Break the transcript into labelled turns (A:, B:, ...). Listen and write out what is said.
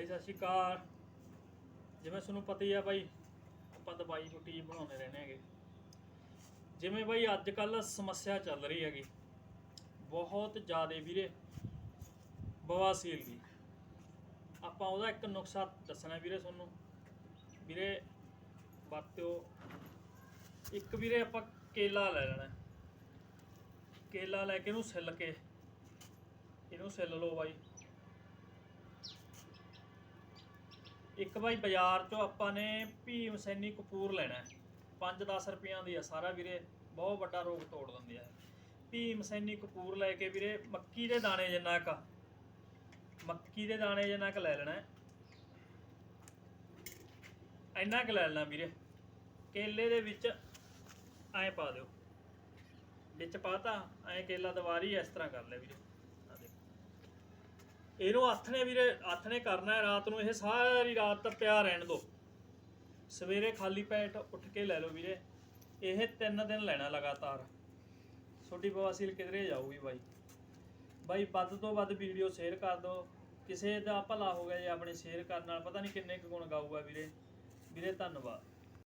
A: ਬਾਈ ਸਤਿ ਸ਼੍ਰੀ ਅਕਾਲ। ਜਿਵੇਂ ਤੁਹਾਨੂੰ ਪਤਾ ਹੀ ਆ ਬਾਈ ਆਪਾਂ ਦਵਾਈ ਬੂਟੀ ਬਣਾਉਂਦੇ ਰਹਿੰਦੇ ਹੈਗੇ। ਜਿਵੇਂ ਬਾਈ ਅੱਜ ਕੱਲ ਸਮੱਸਿਆ ਚੱਲ ਰਹੀ ਹੈਗੀ। ਬਹੁਤ ਜ਼ਿਆਦਾ ਵੀਰੇ ਬਵਾਸੀਰ ਦੀ। ਆਪਾਂ ਉਹਦਾ ਇੱਕ ਨੁਕਸਾ ਦੱਸਣਾ ਵੀਰੇ ਤੁਹਾਨੂੰ। ਵੀਰੇ, ਵਰਤਿਓ। ਇੱਕ ਵੀਰੇ ਆਪਾਂ ਕੇਲਾ ਲੈ ਲੈਣਾ। ਕੇਲਾ ਲੈ ਕੇ ਇਹਨੂੰ ਸਿੱਲ ਕੇ, ਇਹਨੂੰ ਸਿੱਲ ਲਓ ਬਾਈ। ਇੱਕ ਬਾਈ ਬਾਜ਼ਾਰ ਚੋਂ ਆਪਾਂ ਨੇ ਭੀਮ ਸੈਨੀ ਕਪੂਰ ਲੈਣਾ ਹੈ। 5-10 ਰੁਪਈਆਂ ਦੀ ਆ ਸਾਰਾ ਵੀਰੇ, ਬਹੁਤ ਵੱਡਾ ਰੋਗ ਤੋੜ ਦਿੰਦੀ ਆ। ਭੀਮ ਸੈਨੀ ਕਪੂਰ ਲੈ ਕੇ ਵੀਰੇ, ਮੱਕੀ ਦੇ ਦਾਣੇ ਜਿੰਨਾ ਕ ਮੱਕੀ ਦੇ ਦਾਣੇ ਜਿੰਨਾ ਕ ਲੈ ਲੈਣਾ ਇੰਨਾ ਕ ਲੈ ਲੈਣਾ ਵੀਰੇ। ਕੇਲੇ ਦੇ ਵਿੱਚ ਐਂ ਪਾ ਦਿਓ। ਵਿੱਚ ਪਾਤਾ ਐਂ ਕੇਲਾ ਦੀਵਾਰੀ ਇਸ ਤਰ੍ਹਾਂ ਕਰ ਲਿਆ ਵੀਰੇ। ਇਹਨੂੰ ਹੱਥ ਨੇ ਵੀਰੇ, ਹੱਥ ਨੇ ਕਰਨਾ ਹੈ ਰਾਤ ਨੂੰ, ਇਹ ਸਾਰੀ ਰਾਤ ਤਾਂ ਪਿਆ ਰਹਿਣ ਦੋ ਸਵੇਰੇ ਖਾਲੀ ਪੈਟ ਉੱਠ ਕੇ ਲੈ ਲਓ ਵੀਰੇ। ਇਹ ਤਿੰਨ ਦਿਨ ਲੈਣਾ ਲਗਾਤਾਰ। ਛੋਟੀ ਬਵਾਸੀਰ ਕਿਧਰੇ ਜਾਊਗੀ ਬਾਈ? ਬਾਈ, ਵੱਧ ਤੋਂ ਵੱਧ ਵੀਡੀਓ ਸ਼ੇਅਰ ਕਰ ਦਿਓ। ਕਿਸੇ ਦਾ ਭਲਾ ਹੋ ਗਿਆ ਜੇ ਆਪਣੇ ਸ਼ੇਅਰ ਕਰਨ ਨਾਲ, ਪਤਾ ਨਹੀਂ ਕਿੰਨੇ ਕੁ ਗੁਣ ਗਾਊਗਾ ਵੀਰੇ। ਵੀਰੇ, ਧੰਨਵਾਦ।